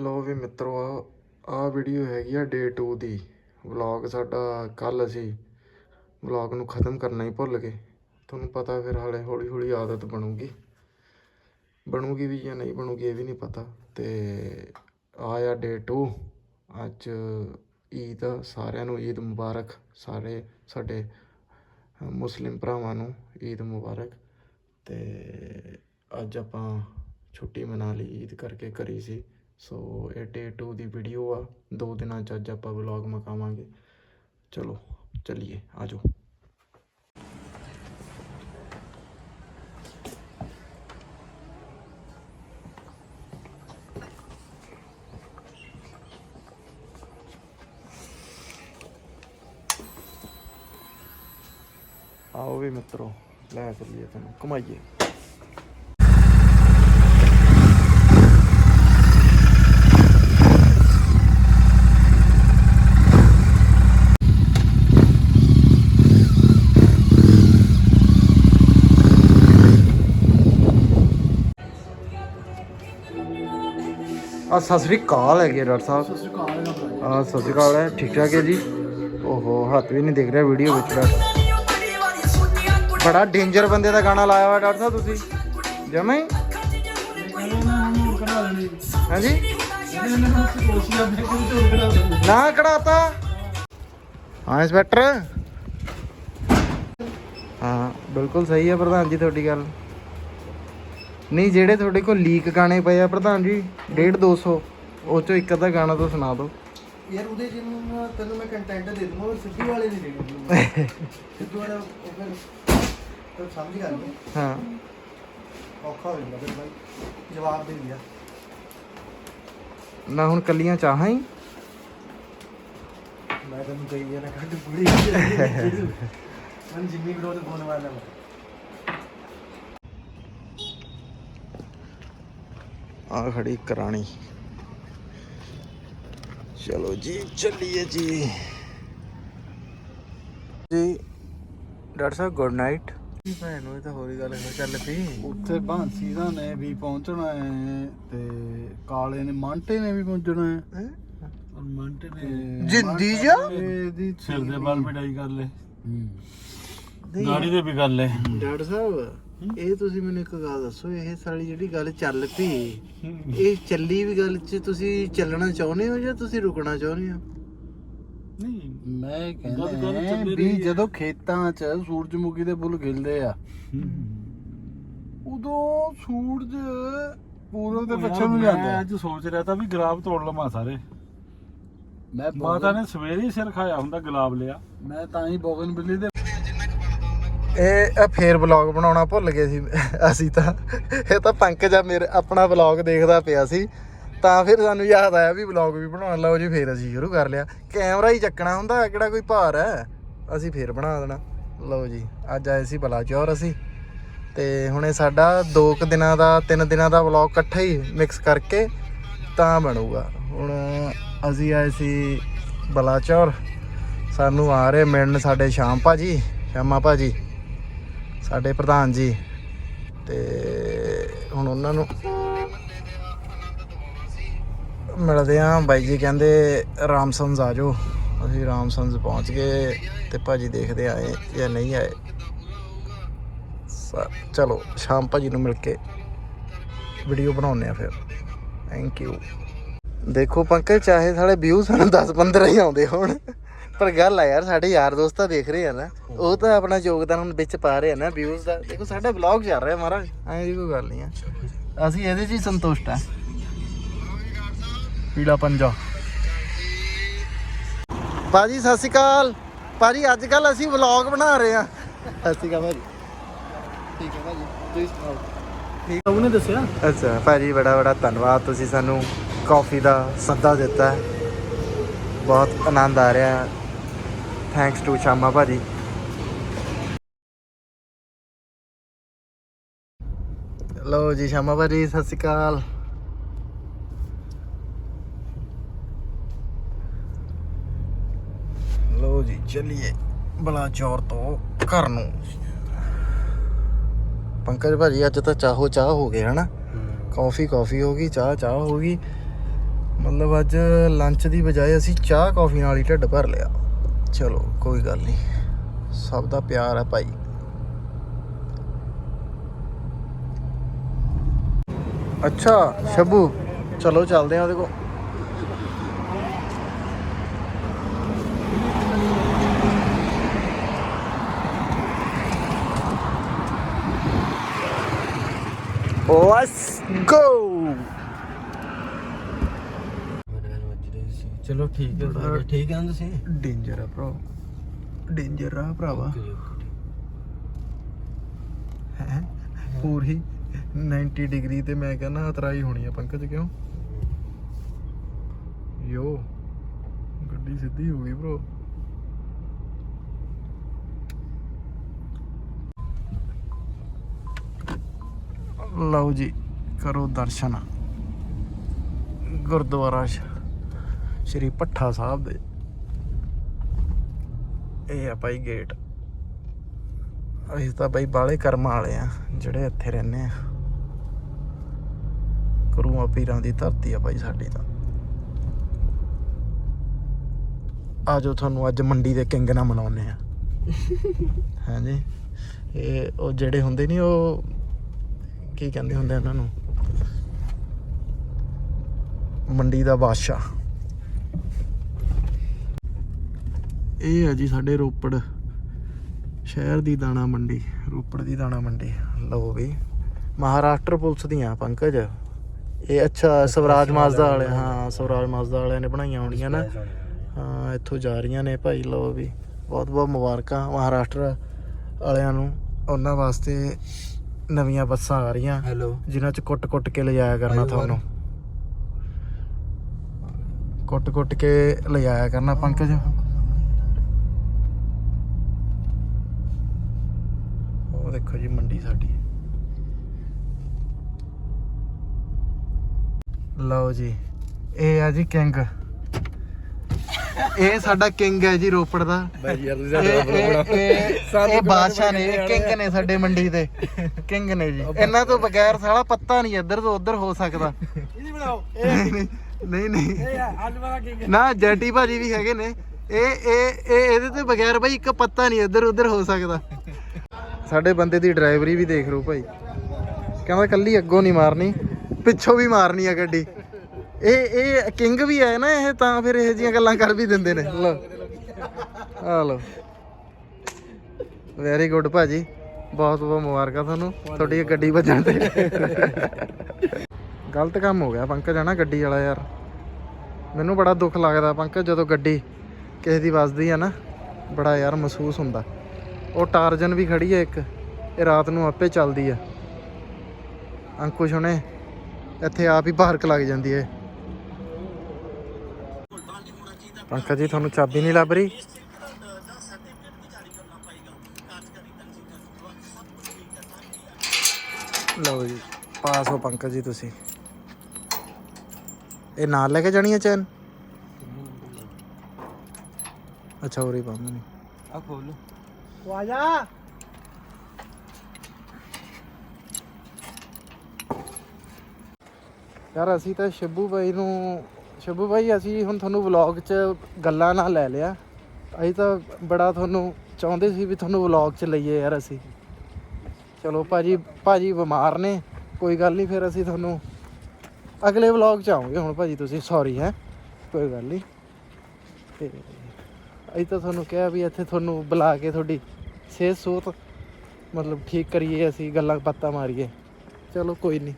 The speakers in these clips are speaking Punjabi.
ਲੋ ਵੀ ਮਿੱਤਰੋ ਆ ਵੀਡੀਓ ਹੈਗੀ ਆ ਡੇ 2 ਦੀ। ਵਲੌਗ ਸਾਡਾ ਕੱਲ ਅਸੀਂ ਵਲੌਗ ਨੂੰ ਖਤਮ ਕਰਨਾ ਹੀ ਭੁੱਲ ਗਏ। ਤੁਹਾਨੂੰ ਪਤਾ ਫਿਰ ਹਾਲੇ ਹੌਲੀ ਹੌਲੀ ਆਦਤ ਬਣੂਗੀ। ਬਣੂਗੀ ਵੀ ਜਾਂ ਨਹੀਂ ਬਣੂਗੀ ਇਹ ਵੀ ਨਹੀਂ ਪਤਾ। ਤੇ ਆਇਆ ਡੇ 2 ਅੱਜ ਈਦ ਸਾਰਿਆਂ ਨੂੰ ਈਦ ਮੁਬਾਰਕ। ਸਾਰੇ ਸਾਡੇ ਮੁਸਲਿਮ ਭਰਾਵਾਂ ਨੂੰ ਈਦ ਮੁਬਾਰਕ। ਤੇ ਅੱਜ ਆਪਾਂ ਛੁੱਟੀ ਮਨਾ ਲਈ, ਈਦ ਕਰਕੇ ਕਰੀ ਸੀ। ਸੋ ਇਹ ਡੇ 2 ਦੀ ਵੀਡੀਓ ਆ। ਦੋ ਦਿਨਾਂ ਚ ਅੱਜ ਆਪਾਂ ਵਲੌਗ ਮਕਾਵਾਂਗੇ। ਚਲੋ, ਚੱਲੀਏ। ਆਜੋ। ਆਓ ਵੀ ਮਿੱਤਰੋ, ਲੈ ਚੱਲੀਏ ਤੈਨੂੰ। ਘੁਮਾਈਏ। ਸਤਿ ਸ੍ਰੀ ਅਕਾਲ ਹੈਗੇ ਡਾਕਟਰ ਸਾਹਿਬ। ਸਤਿ ਸ੍ਰੀ ਅਕਾਲ ਆ ਸਤਿ ਸ੍ਰੀ ਅਕਾਲ ਹੈ। ਠੀਕ ਠਾਕ ਹੈ ਜੀ? ਓਹੋ ਹੱਥ ਵੀ ਨਹੀਂ ਦਿਖ ਰਿਹਾ ਵੀਡੀਓ ਵਿੱਚ ਡਾਕਟਰ ਬੜਾ ਡੇਂਜਰ ਬੰਦੇ ਦਾ ਗਾਣਾ ਲਾਇਆ ਹੋਇਆ ਡਾਕਟਰ ਸਾਹਿਬ ਤੁਸੀਂ। ਜਮਾ ਹੀ। ਹਾਂਜੀ? ਨਾ ਕਢਾਤਾ। ਹਾਂ ਇੰਸਪੈਕਟਰ ਹਾਂ ਬਿਲਕੁਲ ਸਹੀ ਹੈ ਪ੍ਰਧਾਨ ਜੀ ਤੁਹਾਡੀ ਗੱਲ। ਨਹੀਂ ਜਿਹੜੇ ਤੁਹਾਡੇ ਕੋਲ ਲੀਕ ਗਾਣੇ ਪਏ ਆ ਪ੍ਰਧਾਨ ਜੀ 1.5 200 ਉਹ ਚੋਂ ਇੱਕ ਅੱਧਾ ਗਾਣਾ ਤਾਂ ਸੁਣਾ ਦਿਓ। ਯਾਰ ਉਹਦੇ ਜਿਹਨੂੰ ਤੈਨੂੰ ਮੈਂ ਕੰਟੈਂਟ ਦੇ ਦੂੰਗਾ ਉਹ ਸਿੱਧੀ ਵਾਲੇ ਨਹੀਂ ਦੇਣੇ ਸਿੱਧੂ ਵਾਲਾ ਉਹ ਫਿਰ ਤੂੰ ਸਮਝ ਗਿਆ ਨਹੀਂ ਹਾਂ। ਔਖਾ ਹੋ ਜਾਂਦਾ ਫਿਰ ਬਾਈ। ਜਵਾਬ ਦੇ ਦਿਆ। ਨਾ ਹੁਣ ਕੱਲੀਆਂ ਚਾਹਾਂ ਹੀ ਮੈਂ ਤੈਨੂੰ ਕਹੀ ਜਾਣਾ ਕੱਢ ਪੂਰੀ। ਮੈਂ ਜਿੰਮੀ ਤੇ ਫੋਨ ਮਾਰਨਾ। ਮੈਂ ਆ ਖੜੀ ਕਰਾਣੀ। ਚਲੋ ਜੀ ਚੱਲੀਏ ਜੀ। ਜੀ ਡਾਕਟਰ ਸਾਹਿਬ ਗੁੱਡ ਨਾਈਟ ਭੈਣ ਨੂੰ ਇਹ ਤਾਂ ਹੋਰੀ ਗੱਲ ਹੋ ਚੱਲ ਪਈ। ਉੱਥੇ ਬਾਂਸੀ ਦਾ ਨੇ ਵੀ ਪਹੁੰਚਣਾ ਹੈ ਤੇ ਕਾਲੇ ਨੇ ਮਾਂਟੇ ਨੇ ਵੀ ਪਹੁੰਚਣਾ ਹੈ। ਮਾਂਟੇ ਨੇ ਜਿੰਦੀ ਜਾ? ਇਹਦੀ ਸਿਰ ਦੇ ਬਾਲ ਪਿਟਾਈ ਕਰ ਲੈ ਗਾੜੀ ਦੇ ਵੀ ਕਰ ਲੈ ਡਾਕਟਰ ਸਾਹਿਬ ਇਹ ਤੁਸੀਂ ਮੈਨੂੰ ਇੱਕ ਗੱਲ ਦੱਸੋ ਇਹ ਸਾਲੀ ਜਿਹੜੀ ਗੱਲ ਚੱਲ ਪਈ ਇਹ ਚੱਲੀ ਵੀ ਗੱਲ 'ਚ ਤੁਸੀਂ ਚੱਲਣਾ ਚਾਹੁੰਦੇ ਹੋ ਜਾਂ ਤੁਸੀਂ ਰੁਕਣਾ ਚਾਹੁੰਦੇ ਹੋ? ਨਹੀਂ ਮੈਂ ਕਹਿੰਦਾ ਵੀ। ਜਦੋਂ ਖੇਤਾਂ 'ਚ ਸੂਰਜਮੁਖੀ ਦੇ ਫੁੱਲ ਖਿਲਦੇ ਆ ਉਦੋਂ ਸੂਰਜ ਪੂਰਬ ਦੇ ਪੱਛਮ ਨੂੰ ਜਾਂਦਾ। ਮੈਂ। ਅੱਜ ਸੋਚ ਰਿਹਾ ਤਾਂ ਵੀ ਗੁਲਾਬ ਤੋੜ ਲਵਾਂ ਸਾਰੇ। ਮੈਂ ਮਾਤਾ ਨੇ ਸਵੇਰੇ ਹੀ ਸਿਰ ਖਾਇਆ ਹੁੰਦਾ ਗੁਲਾਬ ਲਿਆ। ਮੈਂ ਤਾਂ ਹੀ ਬੋਗਨ ਬਿੱਲੀ ਦੇ ਇਹ ਇਹ ਫੇਰ ਵਲੌਗ ਬਣਾਉਣਾ ਭੁੱਲ ਗਏ ਸੀ ਅਸੀਂ ਤਾਂ, ਇਹ ਤਾਂ ਪੰਕਜ ਆ ਮੇਰੇ, ਆਪਣਾ ਵਲੌਗ ਦੇਖਦਾ ਪਿਆ ਸੀ। ਤਾਂ ਫਿਰ ਸਾਨੂੰ ਯਾਦ ਆਇਆ ਵੀ ਵਲੌਗ ਵੀ ਬਣਾਉਣ, ਲਓ ਜੀ ਫੇਰ ਅਸੀਂ ਸ਼ੁਰੂ ਕਰ ਲਿਆ। ਕੈਮਰਾ ਹੀ ਚੱਕਣਾ ਹੁੰਦਾ, ਕਿਹੜਾ ਕੋਈ ਭਾਰ ਹੈ? ਅਸੀਂ ਫੇਰ ਬਣਾ ਦੇਣਾ। ਲਓ ਜੀ, ਅੱਜ ਆਏ ਸੀ ਬਲਾਚੌਰ ਅਸੀਂ। ਤੇ ਹੁਣੇ ਸਾਡਾ 2 ਕੁ ਦਿਨਾਂ ਦਾ 3 ਦਿਨਾਂ ਦਾ ਵਲੌਗ ਇਕੱਠਾ ਹੀ ਮਿਕਸ ਕਰਕੇ ਤਾਂ ਬਣੂਗਾ। ਹੁਣ ਅਸੀਂ ਆਏ ਸੀ ਬਲਾਚੌਰ। ਸਾਨੂੰ ਆ ਰਹੇ ਮਿਲਣ ਸਾਡੇ ਸ਼ਾਮ ਭਾਜੀ, ਸ਼ਾਮਾ ਭਾਜੀ। ਸਾਡੇ ਪ੍ਰਧਾਨ ਜੀ। ਤੇ ਹੁਣ ਉਹਨਾਂ ਨੂੰ ਮਿਲਦੇ ਆਂ ਬਾਈ ਜੀ ਕਹਿੰਦੇ ਰਾਮਸੰਸ ਆ ਜਾਓ। ਅਸੀਂ ਰਾਮਸੰਸ ਪਹੁੰਚ ਗਏ ਤੇ ਭਾਜੀ ਦੇਖਦੇ ਆਏ ਜਾਂ ਨਹੀਂ ਆਏ। ਸ- ਚਲੋ, ਸ਼ਾਮ ਭਾਜੀ ਨੂੰ ਮਿਲ ਕੇ ਵੀਡੀਓ ਬਣਾਉਨੇ ਆ ਫਿਰ। ਥੈਂਕ ਯੂ ਦੇਖੋ, ਪੰਕਜ, ਚਾਹੇ ਸਾਲੇ ਵਿਊ ਸਾਨੂੰ 10 15 ਹੀ ਆਉਂਦੇ ਹੋਣ। ਪਰ ਗੱਲ ਆ ਯਾਰ ਸਾਡੇ ਯਾਰ ਦੋਸਤ ਤਾਂ ਦੇਖ ਰਹੇ ਆ ਨਾ ਉਹ ਤਾਂ ਆਪਣਾ ਯੋਗਦਾਨ ਹੁਣ ਵਿੱਚ ਪਾ ਰਹੇ ਆ ਨਾ ਵਿਊਜ਼ ਦਾ। ਦੇਖੋ ਸਾਡਾ ਵਲੌਗ ਚੱਲ ਰਿਹਾ ਮਹਾਰਾਜ ਐਂ ਦੀ ਕੋਈ ਗੱਲ ਨਹੀਂ ਆ। ਅਸੀਂ ਇਹਦੇ 'ਚ ਹੀ ਸੰਤੁਸ਼ਟ ਆ। ਪੀਲਾ ਪੰਜਾ। ਭਾਜੀ ਸਤਿ ਸ਼੍ਰੀ ਅਕਾਲ। ਭਾਜੀ ਅੱਜ ਕੱਲ ਅਸੀਂ ਵਲੌਗ ਬਣਾ ਰਹੇ ਆ। ਸਤਿ ਸ਼੍ਰੀ ਅਕਾਲ ਭਾਜੀ। ਠੀਕ ਹੈ ਭਾਜੀ ਤੁਸੀਂ ਸੁਣਾਓ? ਠੀਕ। ਉਹਨੇ ਦੱਸਿਆ? ਅੱਛਾ ਭਾਜੀ ਬੜਾ ਬੜਾ ਧੰਨਵਾਦ। ਤੁਸੀਂ ਸਾਨੂੰ ਕਾਫੀ ਦਾ ਸੱਦਾ ਦਿੱਤਾ। ਬਹੁਤ ਆਨੰਦ ਆ ਰਿਹਾ। ਥੈਂਕਸ ਟੂ ਸ਼ਾਮਾ ਭਾਜੀ ਲੋ ਜੀ ਸ਼ਾਮਾ ਭਾਜੀ ਸਤਿ ਸ਼੍ਰੀ ਅਕਾਲ ਲੋ ਜੀ ਚੱਲੀਏ ਬਲਾਚੌਰ ਤੋਂ ਘਰ ਨੂੰ ਪੰਕਜ ਭਾਜੀ ਅੱਜ ਤਾਂ ਚਾਹੋ ਚਾਹ ਹੋ ਗਏ ਹਨਾ ਕਾਫੀ ਕਾਫੀ ਹੋ ਗਈ ਚਾਹ ਚਾਹ ਹੋ ਗਈ ਮਤਲਬ ਅੱਜ ਲੰਚ ਦੀ ਬਜਾਏ ਅਸੀਂ ਚਾਹ ਕੌਫੀ ਨਾਲ ਹੀ ਢਿੱਡ ਭਰ ਲਿਆ ਚਲੋ, ਕੋਈ ਗੱਲ ਨਹੀਂ। ਸਭ ਦਾ ਪਿਆਰ ਹੈ ਭਾਈ। ਅੱਛਾ ਸ਼ਬੂ ਚਲੋ ਚੱਲਦੇ ਆ ਉਹਦੇ ਕੋਲ। ਲੈਟਸ ਗੋ ਚਲੋ ਠੀਕ ਹੈ ਫਿਰ, ਠੀਕ ਹੈ ਤੁਸੀਂ? ਡੇਂਜਰ ਆ ਭਰਾ। ਡੇਂਜਰ ਆ ਭਰਾਵਾ। ਹੈ? ਪੂਰੀ 90 ਡਿਗਰੀ ਤੇ ਮੈਂ ਕਹਿੰਦਾ ਉਤਰਾਈ ਹੋਣੀ ਆ ਪੰਕਜ ਕਿਉਂ? ਯੋ ਗੱਡੀ ਸਿੱਧੀ ਹੋ ਗਈ bro ਲਓ ਜੀ ਕਰੋ ਦਰਸ਼ਨ। ਗੁਰਦੁਆਰਾ ਸ਼- ਸ਼੍ਰੀ ਪੱਠਾ ਸਾਹਿਬ ਦੇ। ਇਹ ਆ ਭਾਈ ਗੇਟ ਅਸੀਂ ਤਾਂ ਬਾਈ ਬਾਲੇ ਕਰਮਾਂ ਵਾਲੇ ਆ ਜਿਹੜੇ ਇੱਥੇ ਰਹਿੰਦੇ ਆ। ਕਰੂਆਂ ਪੀਰਾਂ ਦੀ ਧਰਤੀ ਆ ਭਾਈ ਸਾਡੀ ਤਾਂ। ਆਜੋ ਤੁਹਾਨੂੰ ਅੱਜ ਮੰਡੀ ਦੇ ਕਿੰਗ ਨਾਲ ਮਨਾਉਨੇ ਆ। ਹਾਂਜੀ। ਇਹ ਉਹ ਜਿਹੜੇ ਹੁੰਦੇ ਨਹੀਂ ਉਹ ਕੀ ਕਹਿੰਦੇ ਹੁੰਦੇ ਉਹਨਾਂ ਨੂੰ? ਮੰਡੀ ਦਾ ਬਾਦਸ਼ਾਹ। ਇਹ ਹੈ ਜੀ ਸਾਡੇ ਰੋਪੜ ਸ਼ਹਿਰ ਦੀ ਦਾਣਾ ਮੰਡੀ ਰੋਪੜ ਦੀ ਦਾਣਾ ਮੰਡੀ। ਲਓ ਵੀ ਮਹਾਰਾਸ਼ਟਰ ਪੁਲਿਸ ਦੀਆਂ ਪੰਕਜ। ਇਹ ਅੱਛਾ ਸਵਰਾਜ ਮਾਜ਼ਦਾ ਵਾਲੇ ਹਾਂ ਸਵਰਾਜ ਮਾਜ਼ਦਾ ਵਾਲਿਆਂ ਨੇ ਬਣਾਈਆਂ ਹੋਣੀਆਂ ਨਾ। ਹਾਂ ਇੱਥੋਂ ਜਾ ਰਹੀਆਂ ਨੇ ਭਾਈ ਲਓ ਵੀ। ਬਹੁਤ ਬਹੁਤ ਮੁਬਾਰਕਾਂ ਮਹਾਰਾਸ਼ਟਰ ਵਾਲਿਆਂ ਨੂੰ। ਉਹਨਾਂ ਵਾਸਤੇ ਨਵੀਆਂ ਬੱਸਾਂ ਆ ਰਹੀਆਂ ਹੈਲੋ ਜਿਨ੍ਹਾਂ ਚ ਕੁੱਟ-ਕੁੱਟ ਕੇ ਲਿਜਾਇਆ ਕਰਨਾ ਤੁਹਾਨੂੰ। ਕੁੱਟ-ਕੁੱਟ ਕੇ ਲਿਜਾਇਆ ਕਰਨਾ ਪੰਕਜ। ਉਹ ਦੇਖੋ ਜੀ ਮੰਡੀ ਸਾਡੀ। ਲਓ ਜੀ ਇਹ ਆ ਜੀ ਕਿੰਗ। ਇਹ ਸਾਡਾ ਕਿੰਗ ਹੈ ਜੀ ਰੋਪੜ ਦਾ। ਬਾਈ ਯਾਰ ਇਹ ਇਹ- ਇਹ ਇਹ ਬਾਦਸ਼ਾਹ ਨੇ ਇਹ ਕਿੰਗ ਨੇ ਸਾਡੇ ਮੰਡੀ ਦੇ। ਕਿੰਗ ਨੇ ਜੀ। ਇਹਨਾਂ ਤੋਂ ਬਗੈਰ ਸਾਲਾ ਪੱਤਾ ਨਹੀਂ ਇੱਧਰ ਤੋਂ ਉੱਧਰ ਹੋ ਸਕਦਾ। ਇਹਦੀ ਬਣਾਓ ਨਹੀਂ ਨਹੀਂ ਨਹੀਂ ਇਹ ਅੱਜ ਵਾਲਾ ਕੀ ਨਾ ਜੈਟੀ ਭਾਜੀ ਵੀ ਹੈਗੇ ਨੇ। ਇਹ ਇਹ ਇਹ ਇਹਦੇ ਤੇ ਬਗੈਰ ਭਾਈ ਇੱਕ ਪੱਤਾ ਨਹੀਂ ਇੱਧਰ ਉੱਧਰ ਹੋ ਸਕਦਾ। ਸਾਡੇ ਬੰਦੇ ਦੀ ਡਰਾਈਵਰੀ ਵੀ ਦੇਖ ਲਓ ਭਾਈ। ਕਹਿੰਦਾ ਕੱਲੀ ਅੱਗੋਂ ਨਹੀਂ ਮਾਰਨੀ, ਪਿੱਛੋਂ ਵੀ ਮਾਰਨੀ ਆ ਗੱਡੀ। ਇਹ ਇਹ ਕਿੰਗ ਵੀ ਹੈ ਨਾ ਇਹ, ਤਾਂ ਫਿਰ ਇਹੋ ਜੀਆਂ ਗੱਲਾਂ ਕਰ ਵੀ ਦਿੰਦੇ ਨੇ। ਲਓ। ਆ ਲਓ। ਵੈਰੀ ਗੁੱਡ ਭਾਜੀ। ਬਹੁਤ ਬਹੁਤ ਮੁਬਾਰਕਾਂ ਤੁਹਾਨੂੰ। ਤੁਹਾਡੀ ਗੱਡੀ ਵੱਜਣ ਤੇ। ਗਲਤ ਕੰਮ ਹੋ ਗਿਆ ਪੰਕਜ, ਹੈ ਨਾ ਗੱਡੀ ਵਾਲਾ ਯਾਰ। ਮੈਨੂੰ ਬੜਾ ਦੁੱਖ ਲੱਗਦਾ ਪੰਕਜ, ਜਦੋਂ ਗੱਡੀ ਕਿਸੇ ਦੀ ਵੱਜਦੀ ਆ ਨਾ, ਬੜਾ ਯਾਰ ਮਹਿਸੂਸ ਹੁੰਦਾ। ਉਹ ਟਾਰਜਨ ਵੀ ਖੜੀ ਹੈ ਇੱਕ। ਇਹ ਰਾਤ ਨੂੰ ਆਪੇ ਚੱਲਦੀ ਆ ਅੰਕੁਸ਼ ਹੁਣੇ ਇੱਥੇ ਆਪ ਹੀ ਪਾਰਕ ਲੱਗ ਜਾਂਦੀ ਹੈ। ਪੰਕਜ ਜੀ, ਤੁਹਾਨੂੰ ਚਾਬੀ ਨਹੀਂ ਲੱਭ ਰਹੀ? ਲਓ ਜੀ, ਪਾਸ ਹੋ ਪੰਕਜ ਜੀ ਤੁਸੀਂ। ਇਹ ਨਾਲ ਲੈ ਕੇ ਜਾਣੀ ਹੈ ਚੈਨ? ਅੱਛਾ, ਉਰੇ ਬੰਦ ਨਹੀਂ ਆ ਖੋਲ ਉਹ ਆ ਜਾ ਯਾਰ ਅਸੀਂ ਤਾਂ ਸ਼ੱਭੂ ਬਾਈ ਨੂੰ, ਸ਼ਿਬੂ ਬਾਈ ਅਸੀਂ ਹੁਣ ਤੁਹਾਨੂੰ ਵਲੌਗ 'ਚ ਗੱਲਾਂ ਨਾਲ ਲੈ ਲਿਆ। ਅਸੀਂ ਤਾਂ ਬੜਾ ਤੁਹਾਨੂੰ ਚਾਹੁੰਦੇ ਸੀ ਵੀ ਤੁਹਾਨੂੰ ਵਲੌਗ 'ਚ ਲਈਏ ਯਾਰ ਅਸੀਂ। ਚਲੋ ਭਾਜੀ ਭਾਜੀ ਬਿਮਾਰ ਨੇ, ਕੋਈ ਗੱਲ ਨਹੀਂ, ਫਿਰ ਅਸੀਂ ਤੁਹਾਨੂੰ ਅਗਲੇ ਵਲੌਗ 'ਚ ਆਉਂਗੇ ਹੁਣ ਭਾਜੀ ਤੁਸੀਂ ਸੌਰੀ ਹੈ, ਕੋਈ ਗੱਲ ਨਹੀਂ। ਤੇ ਅਸੀਂ ਤਾਂ ਤੁਹਾਨੂੰ ਕਿਹਾ ਵੀ ਇੱਥੇ ਤੁਹਾਨੂੰ ਬੁਲਾ ਕੇ ਤੁਹਾਡੀ ਸਿਹਤ ਸੂਤ ਮਤਲਬ ਠੀਕ ਕਰੀਏ, ਅਸੀਂ ਗੱਲਾਂ ਬਾਤਾਂ ਮਾਰੀਏ। ਚਲੋ ਕੋਈ ਨਹੀਂ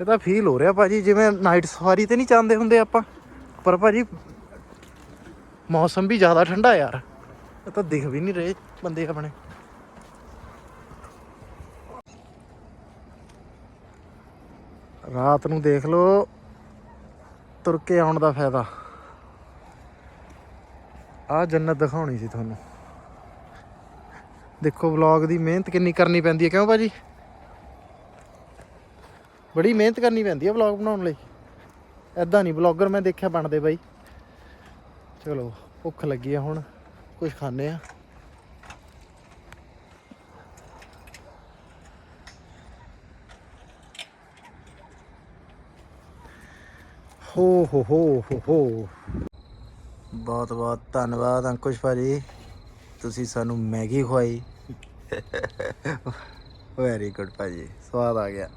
ਇਹ ਤਾਂ ਫੀਲ ਹੋ ਰਿਹਾ ਭਾਜੀ, ਜਿਵੇਂ ਨਾਈਟ ਸਫਾਰੀ ਤੇ ਨਹੀਂ ਜਾਂਦੇ ਹੁੰਦੇ ਆਪਾਂ। ਪਰ ਭਾਜੀ, ਮੌਸਮ ਵੀ ਜ਼ਿਆਦਾ ਠੰਡਾ ਯਾਰ। ਇਹ ਤਾਂ ਦਿਖ ਵੀ ਨਹੀਂ ਰਹੇ ਬੰਦੇ ਆਪਣੇ। ਰਾਤ ਨੂੰ ਦੇਖ ਲਓ, ਤੁਰ ਕੇ ਆਉਣ ਦਾ ਫਾਇਦਾ। ਆ ਜੰਨਤ ਦਿਖਾਉਣੀ ਸੀ ਤੁਹਾਨੂੰ। ਦੇਖੋ ਵਲੌਗ ਦੀ ਮਿਹਨਤ ਕਿੰਨੀ ਕਰਨੀ ਪੈਂਦੀ ਹੈ, ਕਿਉਂ ਭਾਜੀ? ਬੜੀ ਮਿਹਨਤ ਕਰਨੀ ਪੈਂਦੀ ਹੈ ਵਲੌਗ ਬਣਾਉਣ ਲਈ। ਐਦਾਂ ਨਹੀਂ ਵਲੌਗਰ ਮੈਂ ਦੇਖਿਆ ਬਣਦੇ ਬਾਈ। ਚਲੋ, ਭੁੱਖ ਲੱਗੀ ਆ ਹੁਣ ਕੁਝ ਖਾਣੇ ਆ। ਹੋ ਹੋ ਹੋ ਹੋ ਹੋ। ਬਹੁਤ ਬਹੁਤ ਧੰਨਵਾਦ ਅੰਕੁਸ਼ ਭਾਜੀ। ਤੁਸੀਂ ਸਾਨੂੰ ਮੈਗੀ ਖਵਾਈ। ਵੈਰੀ ਗੁੱਡ ਭਾਜੀ, ਸਵਾਦ ਆ ਗਿਆ।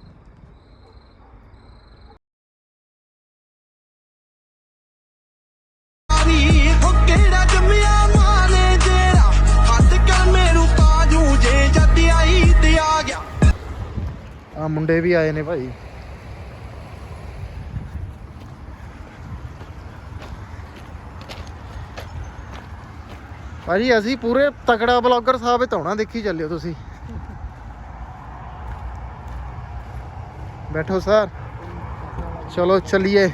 ਆ ਮੁੰਡੇ ਵੀ ਆਏ ਨੇ ਭਾਈ। ਭਾਜੀ ਅਸੀਂ ਪੂਰੇ ਤਕੜਾ ਬਲੌਗਰ ਸਾਬਿਤ ਹੋਣਾ ਦੇਖੀ ਚੱਲਿਓ ਤੁਸੀਂ। ਬੈਠੋ ਸਰ। ਚਲੋ ਚੱਲੀਏ।